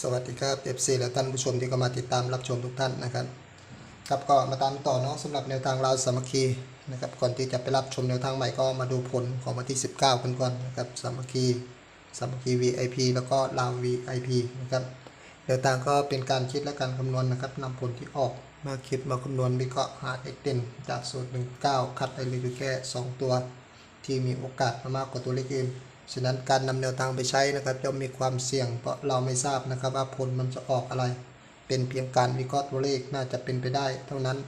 สวัสดีครับเอฟซีและท่านผู้ชมที่เข้ามาติดตามรับชมทุกท่านนะครับ ครับก็มาตามต่อเนาะสำหรับแนวทางเราวสามัคคีนะครับ ก่อนที่จะไปรับชมแนวทางใหม่ก็มาดูผลของวันที่ 19 กันก่อนนะครับสามัคคีสามัคคี VIP แล้วก็ลาว VIP นะครับแนวทางก็เป็นการคิดและการคำนวณนะครับนำผลที่ออกมาคิดมาคำนวณวิเคราะห์หาเอกเด่นจากสูตร 19 คัดไปเหลยแค่ 2 ตัว ที่มีโอกาสมากกว่าตัวเลขอื่น ฉะนั้นการนำแนวทางไปใช้นะครับย่อมมีความเสี่ยงเพราะเราไม่ทราบนะครับว่าผลมันจะออกอะไร เป็นเพียงการวิเคราะห์ตัวเลขน่าจะเป็นไปได้ เท่านั้น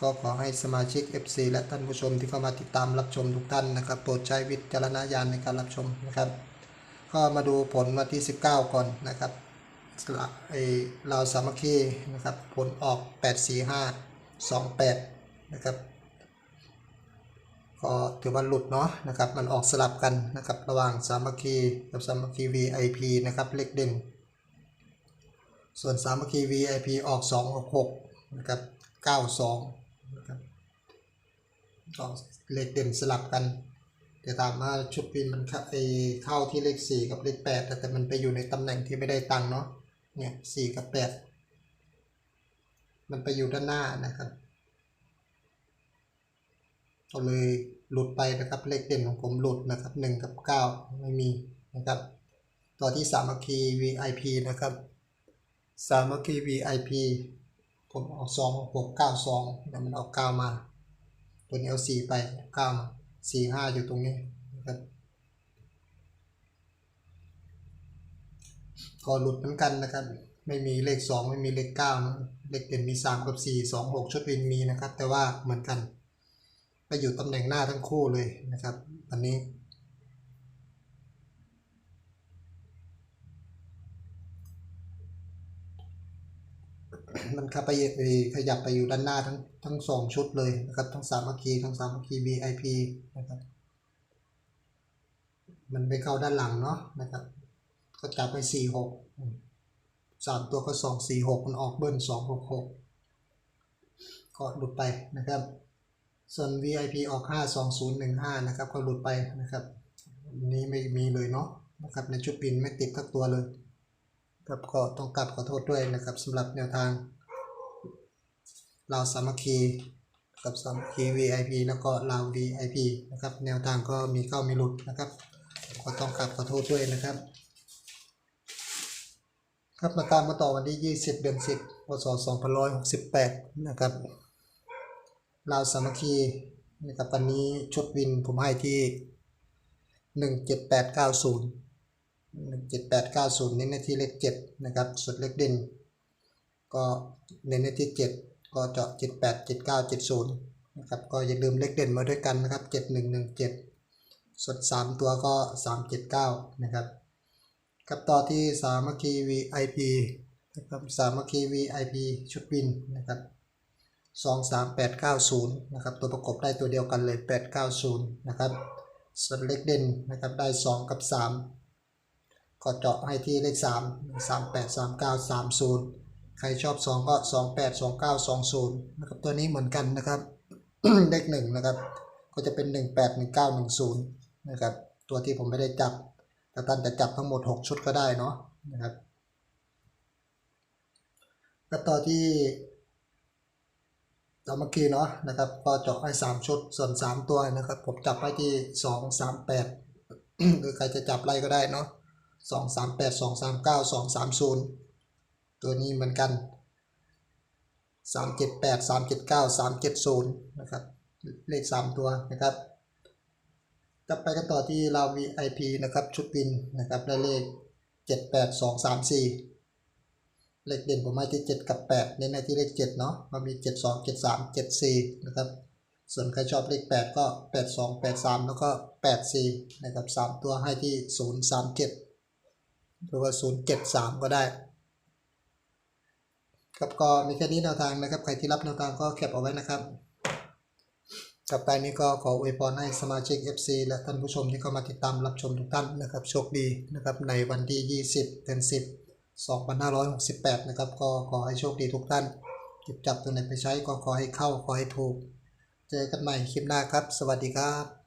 ก็ขอให้สมาชิก FC และท่านผู้ชมที่เข้ามาติดตามรับชมทุกท่านนะครับ โปรดใช้วิจารณญาณในการรับชมนะครับ ก็มาดูผลวันที่ 19 ก่อนนะครับสละไอเราสามัคคีนะครับผลออก 845 28 นะครับ ก็ถือว่าหลุดเนาะนะครับ มันออกสลับกันนะครับ ระหว่างสามัคคีกับสามัคคี VIP นะครับ เลขเด่น ส่วนสามัคคี VIP ออก266นะครับ92นะครับออกเลขเด่นสลับกันแต่ตามมาชุดวินมันเข้าที่เลข 4 กับเลข 8 แต่แต่มันไปอยู่ในตำแหน่งที่ไม่ได้ตังค์เนาะเนี่ย4กับ 8 มันไปอยู่ด้านหน้านะครับ ก็เลยหลุดไปนะครับ เลขเด่นของผมหลุดนะครับหนึ่งกับเก้าไม่มีนะครับ ต่อที่สามัคคี VIP นะครับสามัคคี VIP ผมเอาสองหกเก้าสองแล้วมันเอาเก้ามา ตัวนี้เอาสี่ไปเก้ามาสี่ห้าอยู่ตรงนี้นะครับก็หลุดเหมือนกันนะครับ ไม่มีเลขสองไม่มีเลขเก้านะเลขเด่นมีสามกับสี่สองหกชุดวินมีนะครับ แต่ว่าเหมือนกัน ไปอยู่ตำแหน่งหน้าทั้งคู่เลยนะครับ อันนี้ มันขยับไปขยับไปอยู่ด้านหน้าทั้งทั้งสองชุดเลยนะครับ ทั้งสามัคคีทั้งสามัคคี VIP นะครับ มันไปเข้าด้านหลังเนาะนะครับ ก็จับไปสี่หกสามตัวก็สองสี่หกมันออกเบิ้ลสองหกหกก็หลุดไปนะครับ ส่วน VIP ออก 52015 นะครับ ก็หลุดไปนะครับอันนี้ไม่มีเลยเนาะนะครับในชุดปินไม่ติดทักตัวเลยครับก็ต้องกลับขอโทษด้วยนะครับสำหรับแนวทางเราวสามัคคีกับสามัคคี VIP แล้วก็เราว VIP นะครับแนวทางก็มีเข้ามีหลุดนะครับก็ต้องกลับขอโทษด้วยนะครับ ครับมาตามมาต่อวันที่ 20 เดือน 10พศ2568 นะครับ ลาวสามัคคีนะครับวันนี้ชุดวินผมให้ที่หนึ่งเจ็ดแปดเก้าศูนย์หนึ่งเจ็ดแปดเก้าศูนย์เน้นในที่เลขเจ็ดนะครับส่วนเลขเด่นก็เน้นในที่เจ็ดก็เจาะเจ็ดแปดเจ็ดเก้าเจ็ดศูนย์นะครับก็อย่าลืมเลขเด่นมาด้วยกันนะครับเจ็ดหนึ่งหนึ่งเจ็ดส่วนสามตัวก็สามเจ็ดเก้านะครับกับต่อที่สามัคคี VIP นะครับสามัคคี VIP ชุดวินนะครับ สองสามแปดเก้าศูนย์นะครับ ตัวประกบได้ตัวเดียวกันเลยแปดเก้าศูนย์นะครับส่วนเลขเด่นนะครับได้สองกับสามก็เจาะให้ที่เลขสามสามแปดสามเก้าสามศูนย์ใครชอบสองก็สองแปดสองเก้าสองศูนย์นะครับ ตัวนี้เหมือนกันนะครับ เลขหนึ่งนะครับ ก็จะเป็นหนึ่งแปดหนึ่งเก้าหนึ่งศูนย์นะครับ ตัวที่ผมไม่ได้จับแต่ท่านจะจับทั้งหมดหกชุดก็ได้เนาะนะครับก็ต่อที่ สามัคคีเนาะนะครับ ก็เจาะให้สามชุดส่วนสามตัวนะครับ ผมจับไว้ที่สองสามแปดหรือใครจะจับอะไรก็ได้เนาะสองสามแปดสองสามเก้าสองสามศูนย์ตัวนี้เหมือนกันสามเจ็ดแปดสามเจ็ดเก้าสามเจ็ดศูนย์นะครับ เลขสามตัวนะครับจะไปกันต่อที่เรา VIP นะครับ ชุดวินนะครับได้เลขเจ็ดแปดสองสามสี่ เลขเด่นผมให้ที่7กับ 8 เน้นในที่เลข7เนาะมันมี 7 2 7 3 7 4 นะครับ ส่วนใครชอบเลข 8 ก็ 8 2 8 3 แล้วก็ 8 4 นะครับ 3 ตัวให้ที่ 0 3 7 หรือว่า 0 7 3 ก็ได้ครับก็มีแค่นี้แนวทางนะครับ ใครที่รับแนวทางก็แคปเอาไว้นะครับกับไปนี้ก็ขออวยพรให้สมาชิก FC และท่านผู้ชมที่เข้ามาติดตามรับชมทุกท่านนะครับ โชคดีนะครับในวันที่ 20เดือน10 2568 นะครับ ก็ขอให้โชคดีทุกท่านหยิบจับตัวไหนไปใช้ก็ขอให้เข้าขอให้ถูก เจอกันใหม่คลิปหน้าครับ สวัสดีครับ